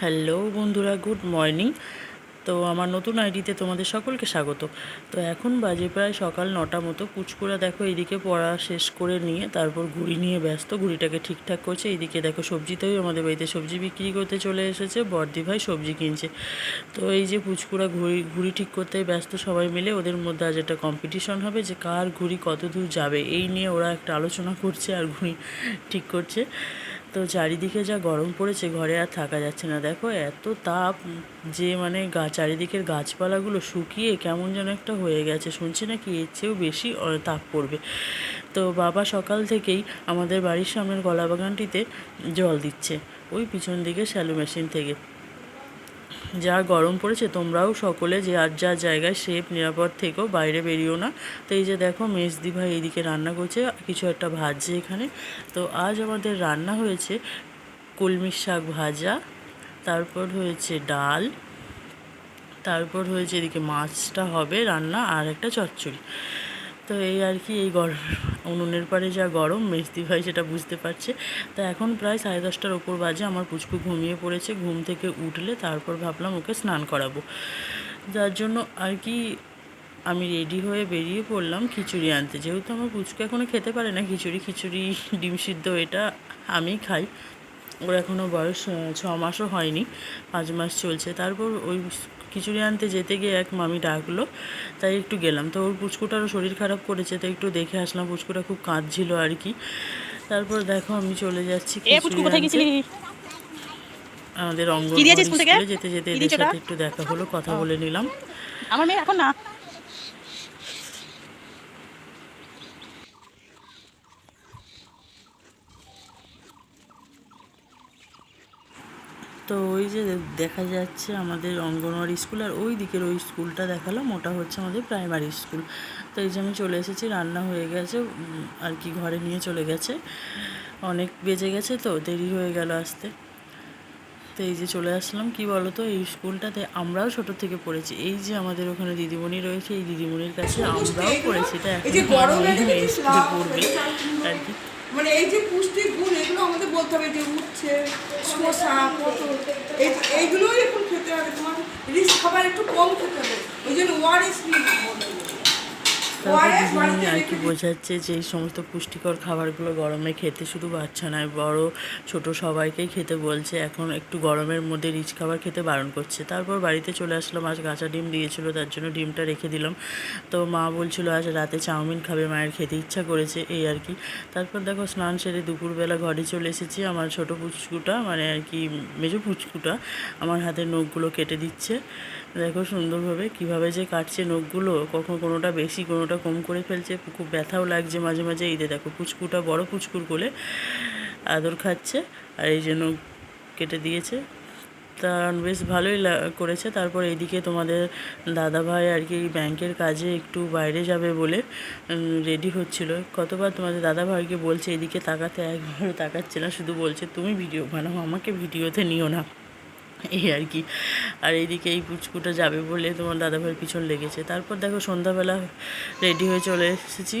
Hello বন্ধুরা, good morning. তো আমার নতুন আইডিতে তোমাদের সকলকে স্বাগত। তো এখন বাজে প্রায় সকাল নটা মতো। পুচকুরা দেখো এইদিকে পড়া শেষ করে নিয়ে তারপর ঘুড়ি নিয়ে ব্যস্ত। ঘুড়িটাকে ঠিকঠাক করছে। এইদিকে দেখো সবজিতেও আমাদের বাড়িতে সবজি বিক্রি করতে চলে এসেছে। বর্দি ভাই সবজি কিনছে। তো এই যে পুচকুরা ঘুড়ি ঘুড়ি ঠিক করতে ব্যস্ত সবাই মিলে ওদের মধ্যে আজ একটা কম্পিটিশন হবে যে কার ঘুড়ি কত দূর যাবে। এই নিয়ে ওরা একটা আলোচনা করছে আর ঘুড়ি ঠিক করছে। তো চারিদিকে যা গরম পড়েছে ঘরে আর থাকা যাচ্ছে না। দেখো এত তাপ, যে মানে গা, চারিদিকের গাছপালাগুলো শুকিয়ে কেমন যেন একটা হয়ে গেছে। শুনছি নাকি এর চেয়েও বেশি তাপ পড়বে। তো বাবা সকাল থেকেই আমাদের বাড়ির সামনের কলা বাগানটিতে জল দিচ্ছে। ওই পিছন দিকে শ্যালো মেশিন থেকে। যা গরম পড়েছে, তোমরাও সকলে যে আর যা জায়গায় সেফ, নিরাপদ থেকেও বাইরে বেরিও না। তো এই যে দেখো, মেজদি ভাই এইদিকে রান্না করছে, কিছু একটা ভাজছে এখানে। তো আজ আমাদের রান্না হয়েছে কলমি শাক ভাজা, তারপর হয়েছে ডাল, তারপর হয়েছে এদিকে মাছটা হবে রান্না আর একটা চচ্চড়ি। তো এই আর কি, এই গরম উনুনের পাড়ে যা গরম মেজদি ভাই সেটা বুঝতে পারছে। তো এখন প্রায় সাড়ে দশটার ওপর বাজে, আমার পুচকু ঘুমিয়ে পড়েছে। ঘুম থেকে উঠলে তারপর ভাবলাম ওকে স্নান করাবো। যার জন্য আর কি আমি রেডি হয়ে বেরিয়ে পড়লাম খিচুড়ি আনতে। যেহেতু আমার পুচকু এখনও খেতে পারে না, খিচুড়ি খিচুড়ি, ডিম সিদ্ধ, এটা আমি খাই। ওর এখনও বয়স ছ মাসও হয়নি, পাঁচ মাস চলছে। তারপর ওই খিচুড়ি আনতে যেতে গিয়ে এক মামি ডাকলো তাই একটু গেলাম। তো ওর পুচকুটারও শরীর খারাপ করেছে তো একটু দেখে আসলাম পুচকুটা খুব কাঁদছিল আর কি। তারপর দেখো আমি চলে যাচ্ছি আমাদের? স্কুলে যেতে যেতে এদের সাথে একটু দেখা হলো কথা বলে নিলাম। আমার মেয়ে এখন না। তো ওই যে দেখা যাচ্ছে আমাদের অঙ্গনওয়াড়ি স্কুল আর ওই দিকের ওই স্কুলটা দেখালাম ওটা হচ্ছে আমাদের প্রাইমারি স্কুল। তো এই যে আমি চলে এসেছি রান্না হয়ে গেছে আর কি ঘরে নিয়ে চলে গেছে। অনেক বেজে গেছে তো দেরি হয়ে গেল আসতে। তো এই যে চলে আসলাম কি বলতো এই স্কুলটাতে আমরাও ছোট থেকে পড়েছি। এই যে আমাদের ওখানে দিদিমণি রয়েছে এই দিদিমণির কাছে আমরাও পড়েছি এটা এখন পড়বে আর কি। মানে এই যে পুষ্টির গুণ, এগুলো আমাদের বলতে হবে যে উঠছে শসা, পটল, এই এইগুলোই এখন খেতে হবে। তোমার রিচ খাবার একটু কম খেতে হবে। ওই জন্য ওয়ারেস তারপর দিদিমণি আর কি বোঝাচ্ছে যে এই সমস্ত পুষ্টিকর খাবারগুলো গরমে খেতে শুধু বাচ্চা নয় বড় ছোট সবাইকেই খেতে বলছে। এখন একটু গরমের মধ্যে রিচ খাবার খেতে বারণ করছে। তারপর বাড়িতে চলে আসলাম আজ কাঁচা ডিম দিয়েছিল তার জন্য ডিমটা রেখে দিলাম। তো মা বলছিল আজ রাতে চাউমিন খাবে মায়ের খেতে ইচ্ছা করেছে। এই আর কি। তারপর দেখো স্নান সেরে দুপুরবেলা ঘরে চলে এসেছি। আমার ছোট পুচকুটা মানে আর কি মেজো পুচকুটা আমার হাতের নখগুলো কেটে দিচ্ছে। দেখো সুন্দরভাবে কীভাবে যে কাটছে নখগুলো, কখন কোনোটা বেশি, কোনোটা কম করে ফেলছে, খুব ব্যথাও লাগছে মাঝে মাঝে। এই যে দেখো পুচকুটা বড় পুচকুর কোলে আদর খাচ্ছে, আর এই যে নখ কেটে দিয়েছে। তা বেশ ভালোই করেছে। তারপর এইদিকে তোমাদের দাদাভাই আর কি ব্যাংকের কাজে একটু বাইরে যাবে বলে রেডি হচ্ছিল। কতবার তোমাদের দাদাভাইকে বলছে, এদিকে তাকাতে একবারও তাকাচ্ছে না, শুধু বলছে, তুমি ভিডিও বানাও, আমাকে ভিডিওতে নিও না। এই আর কি। আর এইদিকে এই পুচকুটা যাবে বলে তোমার দাদাভাইয়ের পিছন লেগেছে। তারপর দেখো সন্ধ্যাবেলা রেডি হয়ে চলে এসেছি।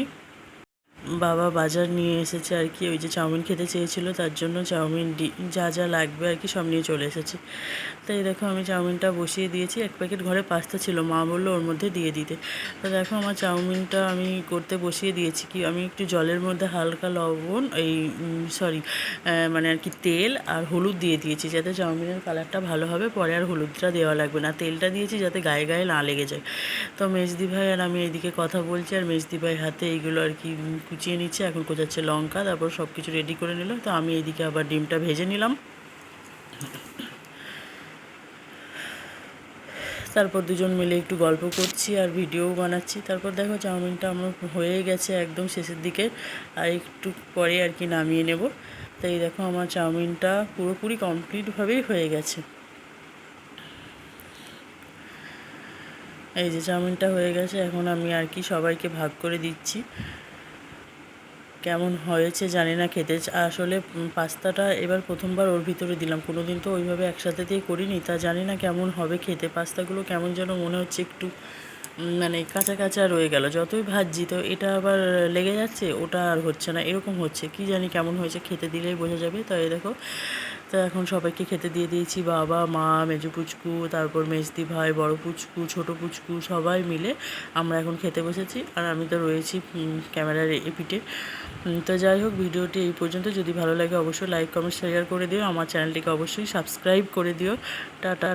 বাবা বাজার নিয়ে এসেছে আর কি। ওই যে চাউমিন খেতে চেয়েছিল, তার জন্য চাউমিন যা যা লাগবে আর কি সব নিয়ে চলে এসেছে। তাই দেখো আমি চাউমিনটা বসিয়ে দিয়েছি। এক প্যাকেট ঘরে পাস্তা ছিল, মা বলল ওর মধ্যে দিয়ে দিতে। তো দেখো আমার চাউমিনটা আমি করতে বসিয়ে দিয়েছি কি, আমি একটু জলের মধ্যে হালকা লবণ, এই সরি মানে আর কি তেল আর হলুদ দিয়ে দিয়েছি যাতে চাউমিনের কালারটা ভালো হবে। পরে আর হলুদটা দেওয়া লাগবে না, তেলটা দিয়েছি যাতে গায়ে গায়ে না লেগে যায়। তো মেজদি ভাই আর আমি এদিকে কথা বলছি, আর মেজদি ভাই হাতে এইগুলো আর কি কুচিয়ে নিচ্ছে, এখন কোচাচ্ছে লঙ্কা, তারপর সব কিছু রেডি করে নিল তো আমি এইদিকে আবার ডিমটা ভেজে নিলাম। তারপর দুজন মিলে একটু গল্প করছি আর ভিডিও বানাচ্ছি। তারপর দেখো চাউমিনটা আমার হয়ে গেছে একদম শেষের দিকে, আর একটু পরে আর কি নামিয়ে নেব। তাই দেখো আমার চাউমিনটা পুরোপুরি কমপ্লিটভাবেই হয়ে গেছে। এই যে চাউমিনটা হয়ে গেছে, এখন আমি আর কি সবাইকে ভাগ করে দিচ্ছি। কেমন হয়েছে জানি না খেতে। আসলে পাস্তাটা এবার প্রথমবার ওর ভিতরে দিলাম। কোনো দিন তো ওইভাবে একসাথে দিয়ে করিনি। তা জানি না কেমন হবে খেতে। পাস্তাগুলো কেমন যেন মনে হচ্ছে একটু মানে কাঁচা কাঁচা রয়ে গেল। যতই ভাজছি তো এটা আবার লেগে যাচ্ছে, ওটা আর হচ্ছে না, এরকম হচ্ছে। কি জানি কেমন হয়েছে, খেতে দিলেই বোঝা যাবে। তো এই দেখো, তো এখন সবাইকে খেতে দিয়ে দিয়েছি, বাবা, মা, মেজু পুচকু, তারপর মেজদি ভাই, বড় পুচকু, ছোট পুচকু, সবাই মিলে আমরা এখন খেতে বসেছি। আর আমি তো রয়েছি ক্যামেরার এপিটে তো যাই হোক, ভিডিওটি এই পর্যন্ত। যদি ভালো লাগে, অবশ্যই লাইক কমেন্ট শেয়ার করে দিও। আমার চ্যানেলটিকে অবশ্যই সাবস্ক্রাইব করে দিও। টাটা।